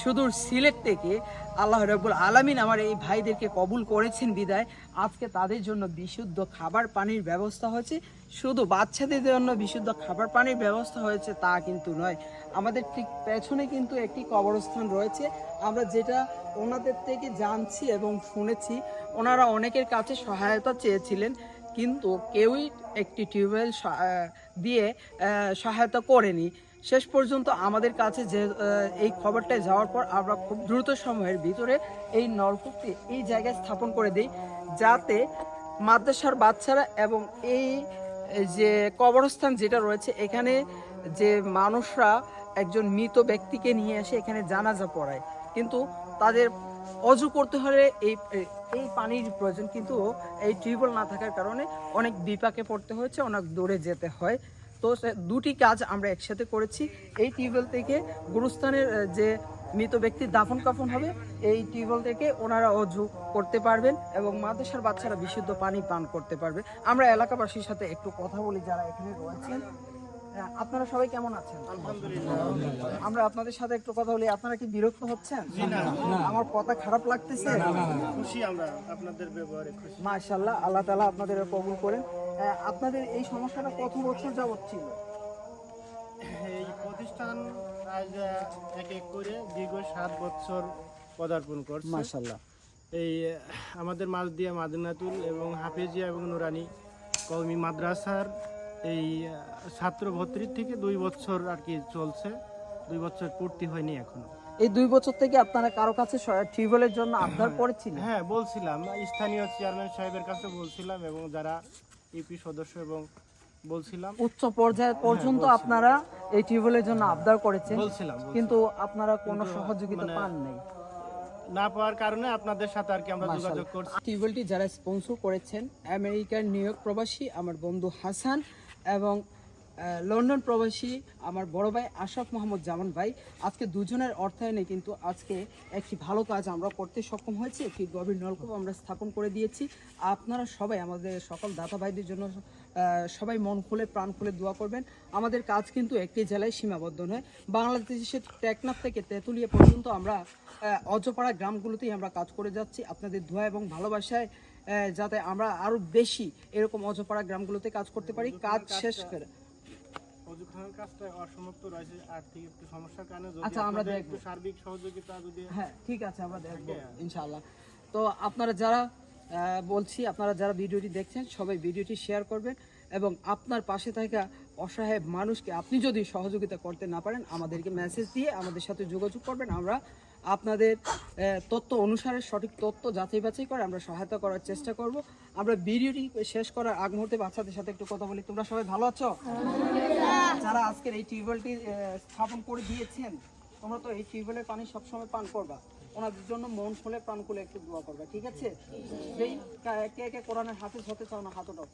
সুদূর সিলেট থেকে আল্লাহ রব্বুল আলামিন আমার এই ভাইদেরকে কবুল করেছেন বিদায়। আজকে তাদের জন্য বিশুদ্ধ খাবার পানির ব্যবস্থা হয়েছে। শুধু বাচ্চাদের জন্য বিশুদ্ধ খাবার পানির ব্যবস্থা হয়েছে তা কিন্তু নয়। আমাদের ঠিক পেছনে কিন্তু একটি কবরস্থান রয়েছে। আমরা যেটা ওনাদের থেকে জানছি এবং শুনেছি, ওনারা অনেকের কাছে সহায়তা চেয়েছিলেন, কিন্তু কেউই একটি টিউবওয়েল দিয়ে সহায়তা করেনি। শেষ পর্যন্ত আমাদের কাছে যে এই খবরটা যাওয়ার পর আমরা খুব দ্রুত সময়ের ভিতরে এই নলকূপটি এই জায়গায় স্থাপন করে দিই, যাতে মাদ্রাসার বাচ্চারা এবং এই যে কবরস্থান যেটা রয়েছে, এখানে যে মানুষরা একজন মৃত ব্যক্তিকে নিয়ে এসে এখানে জানাজা পড়ায়। কিন্তু তাদের অজু করতে হলে এই এই পানির প্রয়োজন, কিন্তু এই টিউবওয়েল না থাকার কারণে অনেক বিপাকে পড়তে হয়েছে, অনেক দূরে যেতে হয়। তো দুটি কাজ আমরা একসাথে করেছি। এই টিউবওয়েল থেকে গুরুস্থানের যে মৃত ব্যক্তির দাফন কাফন হবে এই টিউবওয়েল থেকে ওনারা অজু করতে পারবেন এবং মাদ্রাসার বাচ্চারা বিশুদ্ধ পানি পান করতে পারবে। আমরা এলাকাবাসীর সাথে একটু কথা বলি যারা এখানে রয়েছেন। আপনারা সবাই কেমন আছেন? আমরা আপনাদের সাথে একটু কথা বলি। আপনারা কি বিরক্ত হচ্ছেন? আমার কথা খারাপ লাগতেছে? খুশি আমরা আপনাদের ব্যবহারে খুশি। আল্লাহ তালা আপনাদের কবুল করেন। আপনাদের এই সমস্যাটা কত বছর যাবত ছিল? এই প্রতিষ্ঠান আজ এক এক করে দীর্ঘ সাত বছর পদার্পণ করছে। মাশাল্লাহ এই আমাদের মাছ দিয়া মাদিনাতুল এবং হাফেজিয়া এবং নুরানি কওমি মাদ্রাসার এই ছাত্র ভর্তির থেকে দুই বছর আর কি চলছে। দুই বছর পূর্তি হয়নি এখনও। এই দুই বছর থেকে আপনারা কারও কাছে টিউবওয়েলের জন্য আবদার করেছিলেন? হ্যাঁ বলছিলাম। স্থানীয় চেয়ারম্যান সাহেবের কাছে বলছিলাম এবং যারা ইপি সদস্য এবং বলছিলাম। উচ্চ পর্যায়ে পর্যন্ত আপনারা এই টিউবওয়েলের জন্য আবদার করেছেন। বলছিলাম। কিন্তু আপনারা কোনো সহযোগিতা মানে- পান নাই। না পাওয়ার কারণে আপনাদের সাথে আর কি আমরা যোগাযোগ করছি। টিউবওয়েলটি যারা স্পন্সর করেছেন আমেরিকার নিউ ইয়র্ক প্রবাসী আমার বন্ধু হাসান এবং লন্ডন প্রবাসী আমার বড় ভাই আশরাফ মোহাম্মদ জামান ভাই। আজকে দুজনের অর্থায়নে কিন্তু আজকে একটি ভালো কাজ আমরা করতে সক্ষম হয়েছি, একটি গভীর নলকূপ আমরা স্থাপন করে দিয়েছি। আপনারা সবাই আমাদের সকল দাতা ভাইদের জন্য সবাই মন খুলে, প্রাণ খুলে দোয়া করবেন। আমাদের কাজ কিন্তু একটি জেলায় সীমাবদ্ধ নয়। বাংলাদেশের টেকনাফ থেকে তেঁতুলিয়া পর্যন্ত আমরা অজপাড়া গ্রামগুলোতেই আমরা কাজ করে যাচ্ছি। আপনাদের দোয়া এবং ভালোবাসায় যাতে আমরা আরও বেশি এরকম অজপাড়া গ্রামগুলোতে কাজ করতে পারি। কাজ শেষ করে। অজুখানার কাজটা অসমাপ্ত রয়েছে আর্থিক একটু সমস্যার কারণে যদি আচ্ছা, আমরা। একটু সার্বিক সহযোগিতা যদি হ্যাঁ ঠিক আছে আমরা দেখব ইনশাআল্লাহ। তো আপনারা যারা বলছি আপনারা যারা ভিডিওটি দেখছেন সবাই ভিডিওটি শেয়ার করবেন এবং আপনার পাশে থাকা অসহায় মানুষকে আপনি যদি সহযোগিতা করতে না পারেন আমাদেরকে মেসেজ দিয়ে আমাদের সাথে যোগাযোগ করবেন। আমরা আপনাদের তথ্য অনুসারে সঠিক তথ্য যাচাই বাছাই করে আমরা সহায়তা করার চেষ্টা করব। আমরা ভিডিওটি শেষ করার আগ মুহূর্তে বাচ্চাদের সাথে একটু কথা বলি। তোমরা সবাই ভালো আছো? যারা আজকের এই টিউবওয়েলটি স্থাপন করে দিয়েছেন তোমরা তো এই টিউবওয়েলের পানি সবসময় পান করবা। ওনাদের জন্য মন খুলে প্রাণ খুলে একটু দোয়া করবা ঠিক আছে? যেই কা- কে কে কোরআনের হাফিজ হতে চাও না হাত ওঠাও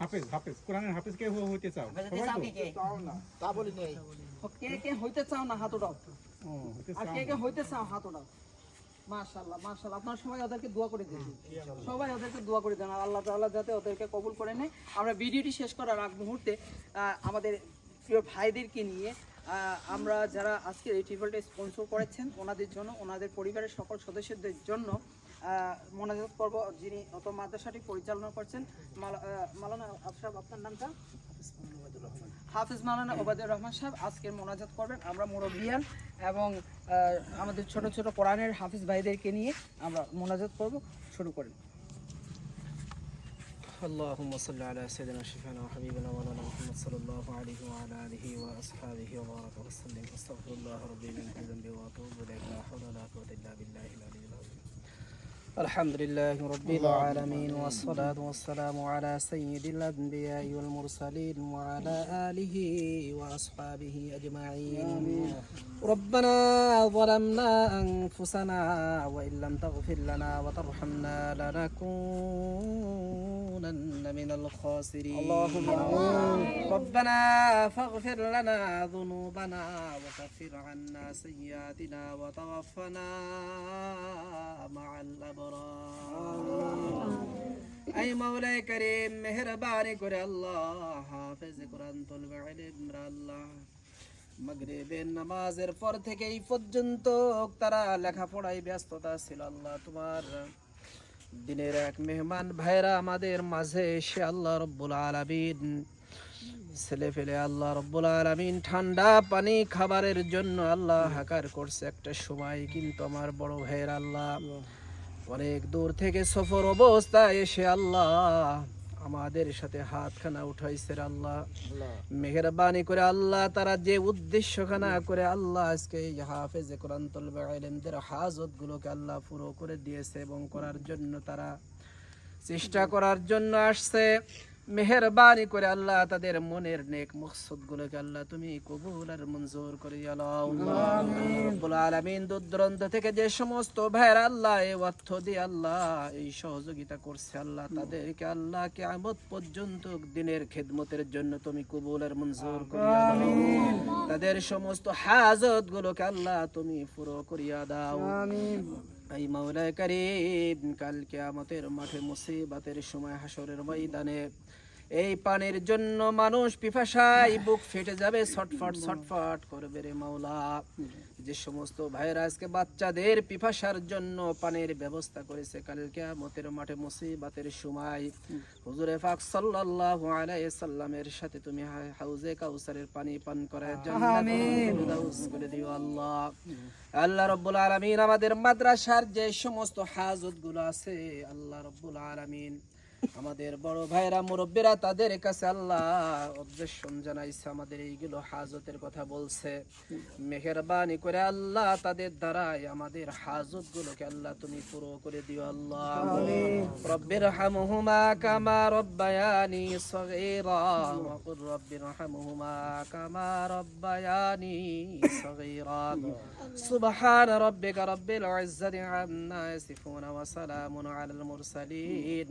হাফেজ হাফেজ কোরআনের হাফেজ কে হ- হইতে চাও? তো? কে? কে হইতে চাও না হাত হইতে কে হইতে চাও হাত মাশাল্লাহ মাশাল্লাহ আপনার সবাই ওদেরকে করে সবাই ওদেরকে করে আল্লাহ যাতে ওদেরকে কবুল করে আমরা শেষ করার আগ মুহূর্তে আমাদের প্রিয় ভাইদেরকে নিয়ে আমরা যারা আজকের এই টিউবওয়েলটা স্পন্সর করেছেন, ওনাদের জন্য, ওনাদের পরিবারের সকল সদস্যদের জন্য মোনাজাত পর্ব যিনি অত মাদ্রাসাটি পরিচালনা করছেন মালা- আহ, মালানা আশরাফ আপনার নামটা হাফিজ মাওলানা ওবায়দুর রহমান সাহেব আজকের মোনাজাত করবেন আমরা মুরব্বিয়ান এবং আহ, আমাদের ছোট ছোট কোরআনের হাফিজ ভাইদেরকে নিয়ে আমরা মোনাজাত করব শুরু করেন اللهم صل على سيدنا شفيعنا وحبيبنا مولانا محمد صلى الله عليه وعلى اله واصحابه وبارك وسلم استغفر الله ربي من كل ذنب واتوب اليه لا حول ولا قوه الا بالله العلي العظيم الحمد لله رب العالمين والصلاة والسلام على سيد الأنبياء والمرسلين وعلى آله وأصحابه أجمعين. ربنا ظلمنا أنفسنا وإن لم تغفر لنا وترحمنا لنكونن من الخاسرين. اللهم ربنا فاغفر لنا ذنوبنا وكفر عنا سيئاتنا وتوفنا مع الأبرار. আই মাওলাই করিম, মেহরবানি করে আল্লাহ। হাফেজ কুরআন তুলবে ইলমরা আল্লাহ। মাগরিবের নামাজের পর থেকে এই পর্যন্ত তারা লেখাপড়ায় ব্যস্ততা ছিল আল্লাহ তোমার। দিনের এক মেহমান ভাইরা আমাদের মাঝে এসে আল্লাহ রব্বুল আলামিন, ছেলে ফেলে আল্লাহ রব্বুল আলমিন ঠান্ডা পানি খাবারের জন্য আল্লাহ হাকার করছে একটা সময় কিন্তু আমার বড় ভাইয়ের আল্লাহ। অনেক দূর থেকে সফর অবস্থায় এসে আল্লাহ আমাদের সাথে হাতখানা উঠাইছে আল্লাহ। মেহরবানি করে আল্লাহ তারা যে উদ্দেশ্যখানা করে আল্লাহ আজকে এই হাফেজ কোরআন তলবে আলেমদের হাজত গুলোকে আল্লাহ পুরো করে দিয়েছে এবং করার জন্য তারা চেষ্টা করার জন্য আসছে। মেহরবানি করে আল্লাহ তাদের মনের নেক মকসদ গুলোকে আল্লাহ তুমি কবুল আর মঞ্জুর করে আলামিন দূর দূরান্ত থেকে যে সমস্ত ভাইয়ের আল্লাহ এই অর্থ দিয়ে আল্লাহ এই সহযোগিতা করছে আল্লাহ তাদেরকে আল্লাহ কিয়ামত পর্যন্ত দিনের খেদমতের জন্য তুমি কবুল আর মঞ্জুর করিয়া দাও তাদের সমস্ত হাজত গুলোকে আল্লাহ তুমি পুরো করিয়া দাও। এই মাওলায় করিম কাল কিয়ামতের মাঠে মুসিবতের সময় হাসরের ময়দানে এই পানির জন্য মানুষ পিপাসায় বুক ফেটে যাবে ছটফট ছটফট করবে রে মাওলা। যে সমস্ত ভাইরা আজকে বাচ্চাদের পিপাসার জন্য পানির ব্যবস্থা করেছে কাল কিয়ামতের মাঠে মুসিবতের সময়। হুজুরে পাক সাল্লাল্লাহু আলাইহি সাল্লামের সাথে তুমি হাউজে কাউসারের পানি পান করার জান্নাত করে দিও আল্লাহ। আল্লাহ রব্বুল আলামিন আমাদের মাদ্রাসার যে সমস্ত হাজতগুলো আছে আল্লাহ রব্বুল আলামিন আমাদের বড় ভাইরা মুরব্বীরা তাদের কাছে আল্লাহ অবজেকশন জানাইছে আমাদের এইগুলো হাজতের কথা বলছে। মেহরবানি করে আল্লাহ তাদের দ্বারাই আমাদের হাজত গুলোকে আল্লাহ তুমি পুরো করে দিও আল্লাহ। রব্বির হামহুমা কামা রব্বায়ানি সগীরা ওয়াকুর রব্বির হামহুমা কামা রব্বায়ানি সগীরা। সুবহান রব্বিকা রব্বিল ইজ্জাতি আম্মা ইয়াসিফুন ওয়া সালামুন আলাল মুরসালিন।